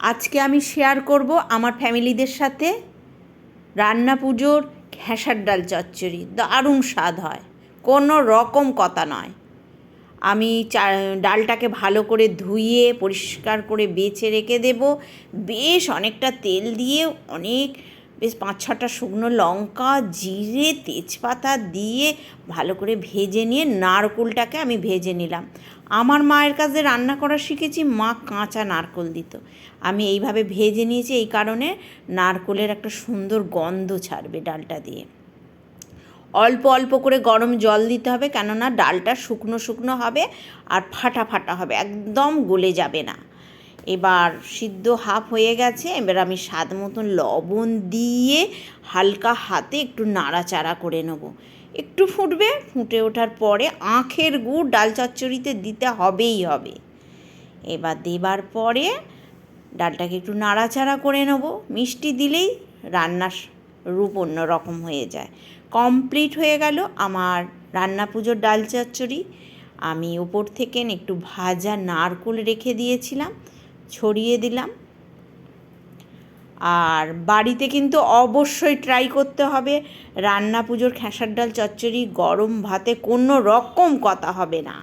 আজকে আমি শেয়ার করব আমার ফ্যামিলিদের সাথে রান্না পুজোর ঘেঁসার ডাল চচ্চড়ি। দারুণ স্বাদ হয়। কোনো রকম কথা নয়। আমি চা, ডালটাকে ভালো করে ধুইয়ে পরিষ্কার করে বেছে রেখে দেব। বেশ অনেকটা তেল দিয়ে অনেক বেশ পাঁচ ছটা শুকনো লঙ্কা, জিরে, তেজপাতা দিয়ে ভালো করে ভেজে নিয়ে নারকোলটাকে আমি ভেজে নিলাম। আমার মায়ের কাছে রান্না করা শিখেছি, মা কাঁচা নারকোল দিত। আমি এইভাবে ভেজে নিয়েছি এই কারণে নারকোলের একটা সুন্দর গন্ধ ছাড়বে ডালটা দিয়ে। অল্প অল্প করে গরম জল দিতে হবে কেননা ডালটা শুকনো শুকনো হবে আর ফাটা ফাটা হবে, একদম গলে যাবে না। এবার সিদ্ধ হাফ হয়ে গেছে, এবার আমি স্বাদ মতন লবণ দিয়ে হালকা হাতে একটু নাড়াচাড়া করে নেব। একটু ফুটবে, ফুটে ওঠার পরে আখের গুড় ডাল চচ্চড়িতে দিতে হবেই হবে। এবার দেবার পরে ডালটাকে একটু নাড়াচাড়া করে নেব। মিষ্টি দিলেই রান্নার রূপ অন্য রকম হয়ে যায়। কমপ্লিট হয়ে গেল আমার রান্না পুজোর ডাল চচ্চড়ি। আমি ওপর থেকে একটু ভাজা নারকোল রেখে দিয়েছিলাম। ছড়িয়ে দিলাম। আর বাড়িতে কিন্তু অবশ্যই ট্রাই করতে হবে। রান্না পুজোর খেসার ডাল, চচ্চড়ি, গরম ভাতে কোনো রকম কথা হবে না।